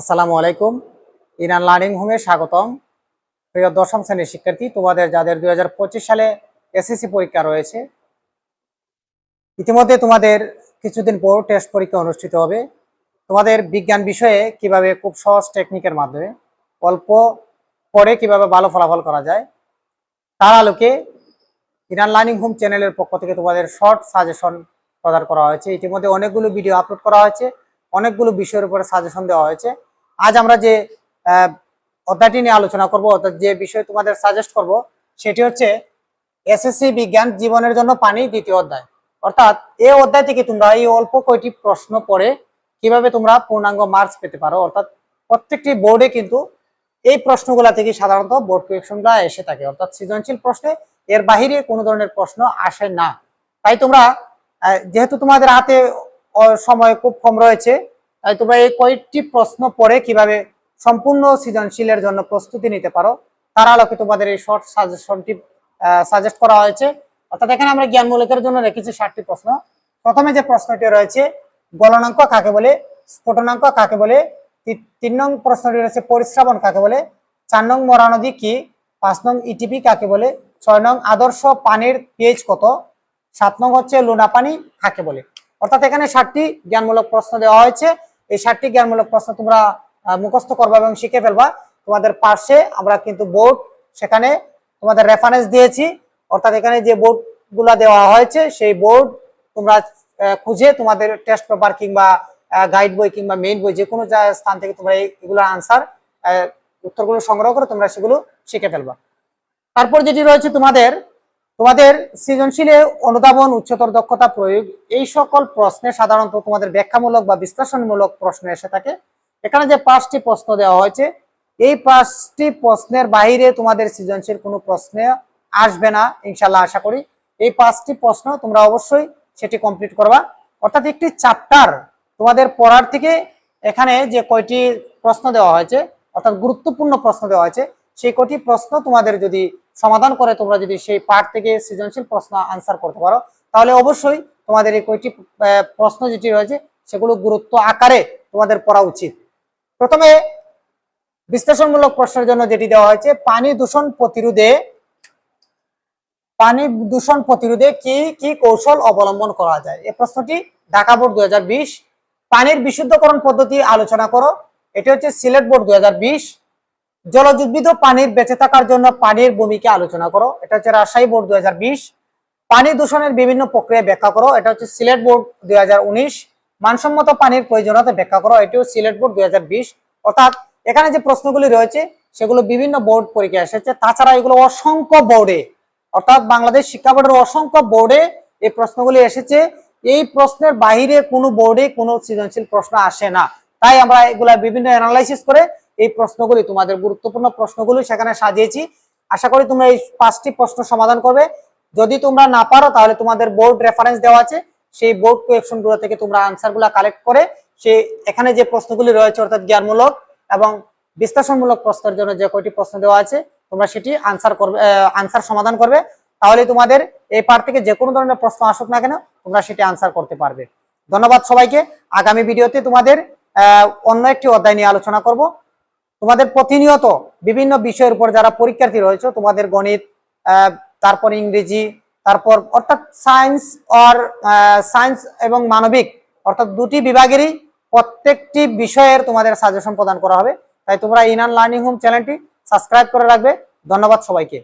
আসসালামু আলাইকুম। Iran learning হোমে স্বাগতম। প্রিয় দশম শ্রেণির শিক্ষার্থী, তোমাদের যাদের দু হাজার পঁচিশ সালে এসএসসি পরীক্ষা রয়েছে, ইতিমধ্যে তোমাদের কিছুদিন পর টেস্ট পরীক্ষা অনুষ্ঠিত হবে। তোমাদের বিজ্ঞান বিষয়ে কীভাবে খুব সহজ টেকনিকের মাধ্যমে, অল্প পরে কীভাবে ভালো ফলাফল করা যায়, তার আলোকে ইরান লার্নিং হোম চ্যানেলের পক্ষ থেকে তোমাদের শর্ট সাজেশন প্রদান করা হয়েছে। ইতিমধ্যে অনেকগুলো ভিডিও আপলোড করা হয়েছে, অনেকগুলো বিষয়ের উপরে সাজেশন দেওয়া হয়েছে। আজ আমরা যে অধ্যায়টি নিয়ে আলোচনা করব, অর্থাৎ যে বিষয় তোমাদের সাজেস্ট করব, সেটি হচ্ছে এসএসসি বিজ্ঞান জীবনের জন্য পানি দ্বিতীয় অধ্যায়। অর্থাৎ এই অধ্যায় থেকে তোমরা এই অল্প কয়টি প্রশ্ন পড়ে কীভাবে তোমরা পূর্ণাঙ্গ মার্কস পেতে পারো। অর্থাৎ প্রত্যেকটি বোর্ডে কিন্তু এই প্রশ্নগুলা থেকে সাধারণত বোর্ড কোয়েকশনগুলো এসে থাকে। অর্থাৎ সৃজনশীল প্রশ্নে এর বাহিরে কোনো ধরনের প্রশ্ন আসে না। তাই তোমরা যেহেতু তোমাদের হাতে সময় খুব কম রয়েছে তোমরা এই কয়েকটি প্রশ্ন পড়ে কীভাবে সম্পূর্ণ সৃজনশীলের জন্য প্রস্তুতি নিতে পারো, তার আলোকে তোমাদের এই শর্ট সাজেশনটি সাজেস্ট করা হয়েছে। অর্থাৎ এখানে আমরা জ্ঞানমূলকের জন্য রেখেছি ষাটটি প্রশ্ন। প্রথমে যে প্রশ্নটি রয়েছে, গলনাঙ্ক কাকে বলে, স্ফোটনাঙ্ক কাকে বলে তিন নং প্রশ্নটি রয়েছে পরিশ্রাবণ কাকে বলে, চার নং মরানদী কি, পাঁচ নং ইটিপি কাকে বলে, ছয় নং আদর্শ পানির পেজ কত, সাত নং হচ্ছে লোনা পানি কাকে বলে। অর্থাৎ এখানে ষাটটি জ্ঞানমূলক প্রশ্ন দেওয়া হয়েছে। এই ষাটটি জ্ঞানমূলক প্রশ্ন তোমরা মুখস্থ করবা এবং শিখে ফেলবা। তোমাদের পাশে আমরা কিন্তু বোর্ড সেখানে তোমাদের রেফারেন্স দিয়েছি। অর্থাৎ এখানে যে বোর্ডগুলা দেওয়া হয়েছে, সেই বোর্ড তোমরা খুঁজে তোমাদের টেস্ট পেপার কিংবা গাইড বই কিংবা মেইন বই যে কোনো স্থান থেকে তোমরা এগুলোর আনসার উত্তরগুলো সংগ্রহ করে তোমরা সেগুলো শিখে ফেলবা। তারপর যেটি রয়েছে তোমাদের তোমাদের সৃজনশীলে অনুধাবন, উচ্চতর দক্ষতা প্রয়োগ, এই সকল প্রশ্নে সাধারণত তোমাদের ব্যাখ্যামূলক বা বিশ্লেষণমূলক প্রশ্ন এসে থাকে। এখানে যে পাঁচটি প্রশ্ন দেওয়া হয়েছে, এই পাঁচটি প্রশ্নের বাইরে তোমাদের সৃজনশীল কোনো প্রশ্নে আসবে না ইনশাল্লাহ আশা করি। এই পাঁচটি প্রশ্ন তোমরা অবশ্যই সেটি কমপ্লিট করবা। অর্থাৎ একটি চ্যাপ্টার তোমাদের পড়ার থেকে এখানে যে কয়টি প্রশ্ন দেওয়া হয়েছে, অর্থাৎ গুরুত্বপূর্ণ প্রশ্ন দেওয়া হয়েছে সেই কটি প্রশ্ন তোমাদের যদি সমাধান করে তোমরা যদি সেই পার্ট থেকে সৃজনশীল প্রশ্ন আনসার করতে পারো, তাহলে অবশ্যই তোমাদের এই কয়টি প্রশ্ন যেটি রয়েছে সেগুলো গুরুত্ব আকারে তোমাদের পড়া উচিত। প্রথমে বিশ্লেষণমূলক প্রশ্নের জন্য যেটি দেওয়া হয়েছে, পানি দূষণ প্রতিরোধে, পানি দূষণ প্রতিরোধে কি কি কৌশল অবলম্বন করা যায়? এই প্রশ্নটি ঢাকা বোর্ড দুই হাজার বিশ, পানির বিশুদ্ধকরণ পদ্ধতি আলোচনা করো। এটি হচ্ছে সিলেট বোর্ড দুই ও পানির বেঁচে থাকার জন্য পানির ভূমিকা আলোচনা করো। এটা হচ্ছে রাজশাহী বোর্ড দুই পানি দূষণের বিভিন্ন প্রক্রিয়া ব্যাখ্যা করো। এটা হচ্ছে সিলেট বোর্ড দুই হাজার উনিশ। মানসম্মত পানির প্রয়োজনীয়তা ব্যাখ্যা করো। এটিও সিলেট বোর্ড দুই অর্থাৎ এখানে যে প্রশ্নগুলি রয়েছে, সেগুলো বিভিন্ন বোর্ড পরীক্ষা এসেছে। তাছাড়া এগুলো অসংখ্য বোর্ডে, অর্থাৎ বাংলাদেশ শিক্ষা বোর্ডের অসংখ্য বোর্ডে এই প্রশ্নগুলি এসেছে। এই প্রশ্নের বাইরে কোনো বোর্ডে কোনো সৃজনশীল প্রশ্ন আসে না। তাই আমরা এগুলা বিভিন্ন অ্যানালাইসিস করে এই প্রশ্নগুলি, তোমাদের গুরুত্বপূর্ণ প্রশ্নগুলি সেখানে সাজিয়েছি। আশা করি তোমরা এই পাঁচটি প্রশ্ন সমাধান করবে। যদি তোমরা না পারো, তাহলে তোমাদের বোর্ড রেফারেন্স দেওয়া আছে। সেই বোর্ড কোয়েকশনগুলো থেকে তোমরা আনসারগুলা কালেক্ট করে সে এখানে যে প্রশ্নগুলি রয়েছে, অর্থাৎ জ্ঞানমূলক এবং বিশ্লেষণমূলক প্রশ্নের জন্য যে কয়টি প্রশ্ন দেওয়া আছে, তোমরা সেটি আনসার করবে আনসার সমাধান করবে। তাহলে তোমাদের এই পার থেকে যে কোনো ধরনের প্রশ্ন আসুক না কেন, তোমরা সেটি আনসার করতে পারবে। ধন্যবাদ সবাইকে। আগামী ভিডিওতে তোমাদের অন্য একটি অধ্যায় নিয়ে আলোচনা করব। তোমাদের প্রতিনিয়ত বিভিন্ন বিষয়ের উপর যারা পরীক্ষার্থী রয়েছে, তোমাদের গণিত তারপর ইংরেজি, তারপর অর্থাৎ সায়েন্স আর সায়েন্স এবং মানবিক, অর্থাৎ দুটি বিভাগেরই প্রত্যেকটি বিষয়ের তোমাদের সাজেশন প্রদান করা হবে। তাই তোমরা ইনান লার্নিং হোম চ্যানেলটি সাবস্ক্রাইব করে রাখবে। ধন্যবাদ সবাইকে।